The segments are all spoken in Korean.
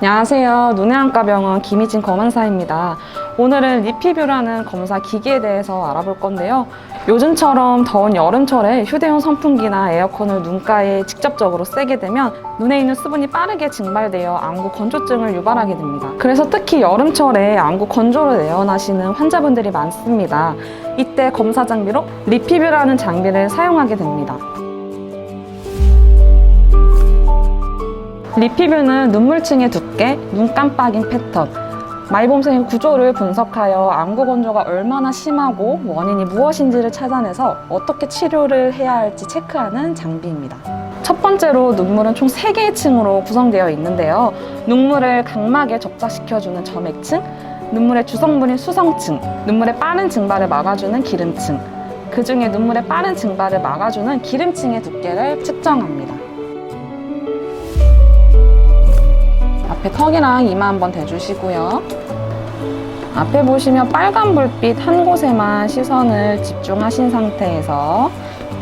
안녕하세요. 눈의 안과병원 김희진 검은사입니다. 오늘은 리피뷰라는 검사 기기에 대해서 알아볼 건데요. 요즘처럼 더운 여름철에 휴대용 선풍기나 에어컨을 눈가에 직접적으로 쐬게 되면 눈에 있는 수분이 빠르게 증발되어 안구 건조증을 유발하게 됩니다. 그래서 특히 여름철에 안구 건조를 내원하시는 환자분들이 많습니다. 이때 검사 장비로 리피뷰라는 장비를 사용하게 됩니다. 리피뷰는 눈물층의 두께, 눈 깜빡임 패턴, 말봄생 구조를 분석하여 안구 건조가 얼마나 심하고 원인이 무엇인지를 찾아내서 어떻게 치료를 해야 할지 체크하는 장비입니다. 첫 번째로 눈물은 총 3개의 층으로 구성되어 있는데요. 눈물을 각막에 접착시켜주는 점액층, 눈물의 주성분인 수성층, 눈물의 빠른 증발을 막아주는 기름층, 그 중에 눈물의 빠른 증발을 막아주는 기름층의 두께를 측정합니다. 앞에 턱이랑 이마 한번 대주시고요. 앞에 보시면 빨간 불빛 한 곳에만 시선을 집중하신 상태에서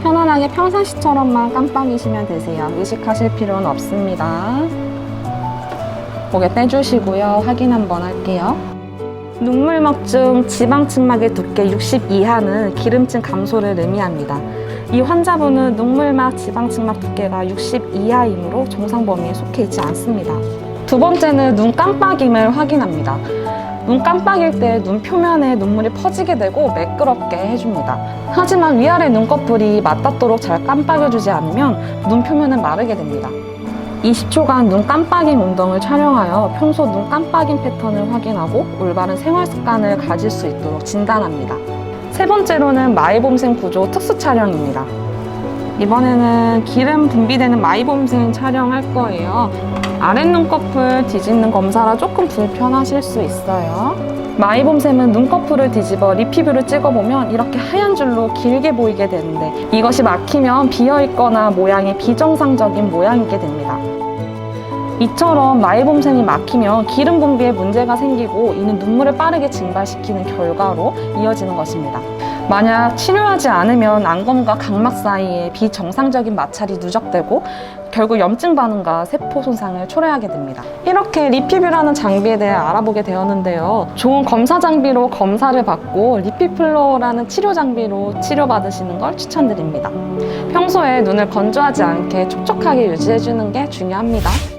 편안하게 평상시처럼만 깜빡이시면 되세요. 의식하실 필요는 없습니다. 고개 떼주시고요. 확인 한번 할게요. 눈물막중 지방층막의 두께 60 이하는 기름층 감소를 의미합니다. 이 환자분은 눈물막 지방층막 두께가 60 이하이므로 정상 범위에 속해 있지 않습니다. 두 번째는 눈 깜빡임을 확인합니다. 눈 깜빡일 때 눈 표면에 눈물이 퍼지게 되고 매끄럽게 해줍니다. 하지만 위아래 눈꺼풀이 맞닿도록 잘 깜빡여주지 않으면 눈 표면은 마르게 됩니다. 20초간 눈 깜빡임 운동을 촬영하여 평소 눈 깜빡임 패턴을 확인하고 올바른 생활 습관을 가질 수 있도록 진단합니다. 세 번째로는 마이봄생 구조 특수 촬영입니다. 이번에는 기름 분비되는 마이봄생 촬영할 거예요. 아랫 눈꺼풀 뒤집는 검사라 조금 불편하실 수 있어요. 마이봄샘은 눈꺼풀을 뒤집어 리피뷰를 찍어보면 이렇게 하얀 줄로 길게 보이게 되는데 이것이 막히면 비어있거나 모양이 비정상적인 모양이게 됩니다. 이처럼 마이봄샘이 막히면 기름 분비에 문제가 생기고 이는 눈물을 빠르게 증발시키는 결과로 이어지는 것입니다. 만약 치료하지 않으면 안검과 각막 사이에 비정상적인 마찰이 누적되고 결국 염증 반응과 세포 손상을 초래하게 됩니다. 이렇게 리피뷰라는 장비에 대해 알아보게 되었는데요. 좋은 검사 장비로 검사를 받고 리피플로라는 치료 장비로 치료받으시는 걸 추천드립니다. 평소에 눈을 건조하지 않게 촉촉하게 유지해주는 게 중요합니다.